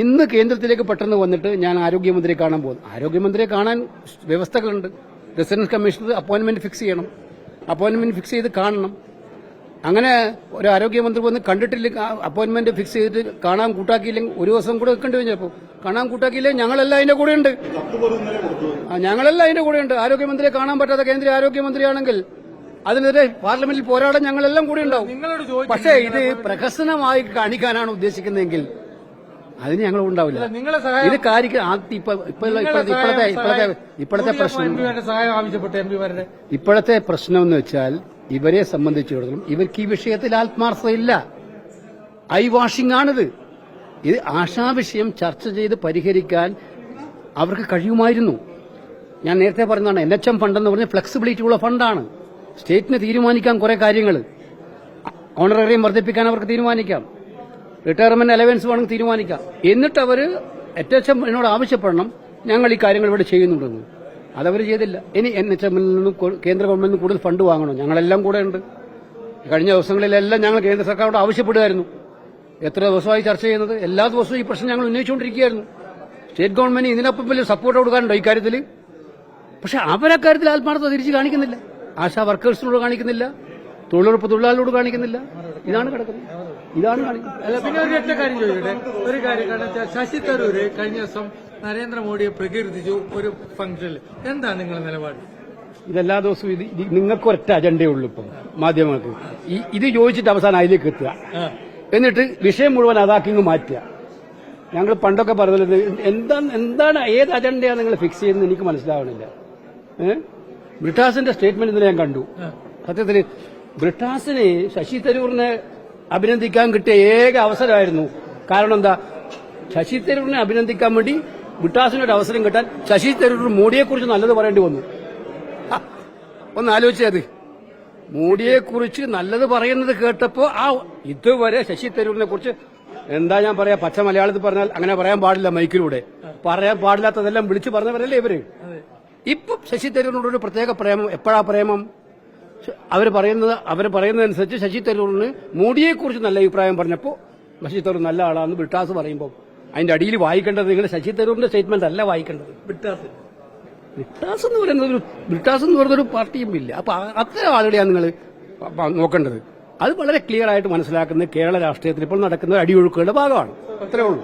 ഇന്ന് കേന്ദ്രത്തിലേക്ക് പെട്ടെന്ന് വന്നിട്ട് ഞാൻ ആരോഗ്യമന്ത്രിയെ കാണാൻ പോകുന്നു. ആരോഗ്യമന്ത്രിയെ കാണാൻ വ്യവസ്ഥകളുണ്ട്. റെസിഡൻസ് കമ്മീഷണർ അപ്പോയിന്റ്മെന്റ് ഫിക്സ് ചെയ്യണം. അപ്പോയിന്റ്മെന്റ് ഫിക്സ് ചെയ്ത് കാണണം. അങ്ങനെ ഒരു ആരോഗ്യമന്ത്രി വന്ന് കണ്ടിട്ടില്ല അപ്പോയിന്റ്മെന്റ് ഫിക്സ് ചെയ്തിട്ട് കാണാൻ കൂട്ടാക്കിയില്ലെങ്കിൽ ഒരു ദിവസം കൂടെ വെക്കേണ്ടി വരും ചിലപ്പോൾ. കാണാൻ കൂട്ടാക്കിയില്ലേ? ഞങ്ങളെല്ലാം അതിന്റെ കൂടെ ഉണ്ട്. ഞങ്ങളെല്ലാം അതിന്റെ കൂടെ ഉണ്ട്. ആരോഗ്യമന്ത്രിയെ കാണാൻ പറ്റാത്ത കേന്ദ്ര ആരോഗ്യമന്ത്രിയാണെങ്കിൽ അതിനെതിരെ പാർലമെന്റിൽ പോരാടാൻ ഞങ്ങളെല്ലാം കൂടെ ഉണ്ടാവും. പക്ഷേ ഇത് പ്രഹസനമായി കാണിക്കാനാണ് ഉദ്ദേശിക്കുന്നതെങ്കിൽ അതിന് ഞങ്ങൾ ഉണ്ടാവില്ല. നിങ്ങളെ സഹായം ഇത് ഇപ്പൊ ഇപ്പൊ- ഇപ്പോഴത്തെ ഇപ്പോഴത്തെ പ്രശ്നം സഹായം ആവശ്യപ്പെട്ട ഇപ്പോഴത്തെ പ്രശ്നം എന്ന് വെച്ചാൽ ഇവരെ സംബന്ധിച്ചിടത്തോളം ഇവർക്ക് ഈ വിഷയത്തിൽ ആത്മാർത്ഥതയില്ല. ഐ വാഷിംഗ് ആണിത്. ഇത് ആശാവിഷയം ചർച്ച ചെയ്ത് പരിഹരിക്കാൻ അവർക്ക് കഴിയുമായിരുന്നു. ഞാൻ നേരത്തെ പറഞ്ഞതാണ് എൻ എച്ച് എം ഫണ്ട് എന്ന് പറഞ്ഞ ഫ്ലെക്സിബിലിറ്റി ഉള്ള ഫണ്ടാണ് സ്റ്റേറ്റിന് തീരുമാനിക്കാൻ കുറെ കാര്യങ്ങൾ ഓണറേറിയം വർദ്ധിപ്പിക്കാൻ അവർക്ക് തീരുമാനിക്കാം. റിട്ടയർമെന്റ് അലവൻസ് വേണമെങ്കിൽ തീരുമാനിക്കാം. എന്നിട്ട് അവർ എച്ച് എന്നോട് ആവശ്യപ്പെടണം. ഞങ്ങൾ ഈ കാര്യങ്ങൾ ഇവിടെ ചെയ്യുന്നുണ്ടെന്ന് അതവർ ചെയ്തില്ല. ഇനി എൻ എച്ച് എമ്മിൽ നിന്നും കേന്ദ്ര ഗവൺമെന്റിൽ നിന്ന് കൂടുതൽ ഫണ്ട് വാങ്ങണം. ഞങ്ങളെല്ലാം കൂടെ ഉണ്ട്. കഴിഞ്ഞ ദിവസങ്ങളിലെല്ലാം ഞങ്ങൾ കേന്ദ്ര സർക്കാരോട് ആവശ്യപ്പെടുമായിരുന്നു എത്ര ദിവസമായി ചർച്ച ചെയ്യുന്നത്? എല്ലാ ദിവസവും ഈ പ്രശ്നം ഞങ്ങൾ ഉന്നയിച്ചുകൊണ്ടിരിക്കുകയായിരുന്നു. സ്റ്റേറ്റ് ഗവൺമെന്റ് ഇതിനൊപ്പം വലിയ സപ്പോർട്ട് കൊടുക്കാനുണ്ടോ ഇക്കാര്യത്തിൽ പക്ഷെ അവരക്കാര്യത്തിൽ ആത്മാർത്ഥത തിരിച്ച് കാണിക്കുന്നില്ല. ആശാ വർക്കേഴ്സിനോട് കാണിക്കുന്നില്ല. തൊഴിലുറപ്പ് തൊഴിലാളിയോട് കാണിക്കുന്നില്ല. ഇതാണ് കിടക്കുന്നത്. ഇതാണ് കാണിക്കുന്നത്. അല്ല പിന്നെ ഒരു ഒറ്റ കാര്യം ചോദിക്കട്ടെ? ഒരു കാര്യം കാരണം വെച്ചാൽ ശശി തരൂര് കഴിഞ്ഞ ദിവസം നരേന്ദ്രമോദിയെ പ്രകീർത്തിച്ചു ഒരു ഫംഗ്ഷനിൽ എന്താ നിങ്ങളുടെ നിലപാട്? ഇതെല്ലാ ദിവസവും ഇത് നിങ്ങൾക്ക് ഒറ്റ അജണ്ടേ ഉള്ളൂ ഇപ്പം മാധ്യമങ്ങൾക്ക്. ഇത് ചോദിച്ചിട്ട് അവസാനം അതിലേക്ക് എത്തുക. എന്നിട്ട് വിഷയം മുഴുവൻ അതാക്കിങ് മാറ്റുക. ഞങ്ങൾ പണ്ടൊക്കെ പറഞ്ഞത് എന്താ എന്താണ് ഏത് അജണ്ടയാണ് നിങ്ങൾ ഫിക്സ് ചെയ്യുന്നത് എനിക്ക് മനസ്സിലാവണില്ല. ഏഹ് ബ്രിട്ടാസിന്റെ സ്റ്റേറ്റ്മെന്റ് ഇന്നലെ ഞാൻ കണ്ടു. സത്യത്തിൽ ബ്രിട്ടാസിന് ശശി തരൂറിനെ അഭിനന്ദിക്കാൻ കിട്ടിയ ഏക അവസരമായിരുന്നു. കാരണം എന്താ? ശശി തരൂറിനെ അഭിനന്ദിക്കാൻ വേണ്ടി ബ്രിട്ടാസിനൊരു അവസരം കിട്ടാൻ ശശി തരൂർ മോഡിയെക്കുറിച്ച് നല്ലത് പറയേണ്ടി വന്നു. ഒന്ന് ആലോചിച്ചത് മോഡിയെക്കുറിച്ച് നല്ലത് പറയുന്നത് കേട്ടപ്പോ ആ ഇതുവരെ ശശി തരൂരിനെ കുറിച്ച് എന്താ ഞാൻ പറയാ പച്ച മലയാളത്തിൽ പറഞ്ഞാൽ അങ്ങനെ പറയാൻ പാടില്ല മൈക്കിലൂടെ. പറയാൻ പാടില്ലാത്തതെല്ലാം വിളിച്ചു പറഞ്ഞവരല്ലേ ഇവർ? ഇപ്പം ശശി തരൂരിനോട് ഒരു പ്രത്യേക പ്രേമം എപ്പോഴാ പ്രേമം? അവർ പറയുന്നത് അവർ പറയുന്നതനുസരിച്ച് ശശി തരൂറിന് മോഡിയെക്കുറിച്ച് നല്ല അഭിപ്രായം പറഞ്ഞപ്പോൾ ശശി തരൂർ നല്ല ആളാന്ന് ബിട്ടാസ് പറയുമ്പോൾ അതിന്റെ അടിയിൽ വായിക്കേണ്ടത് നിങ്ങൾ ശശി തരൂറിന്റെ സ്റ്റേറ്റ്മെന്റ് അല്ല വായിക്കേണ്ടത്. ബിട്ടാസ് ബിട്ടാസ് എന്ന് പറയുന്നത് ഒരു ബിട്ടാസ് എന്ന് പറയുന്ന ഒരു പാർട്ടിയും ഇല്ല. അപ്പൊ അത്തരം ആളുകളെയാണ് നിങ്ങൾ നോക്കേണ്ടത്. അത് വളരെ ക്ലിയർ ആയിട്ട് മനസ്സിലാക്കുന്നത് കേരള രാഷ്ട്രീയത്തിൽ ഇപ്പോൾ നടക്കുന്ന അടിയൊഴുക്കുകളുടെ ഭാഗമാണ്. അത്രേ ഉള്ളൂ.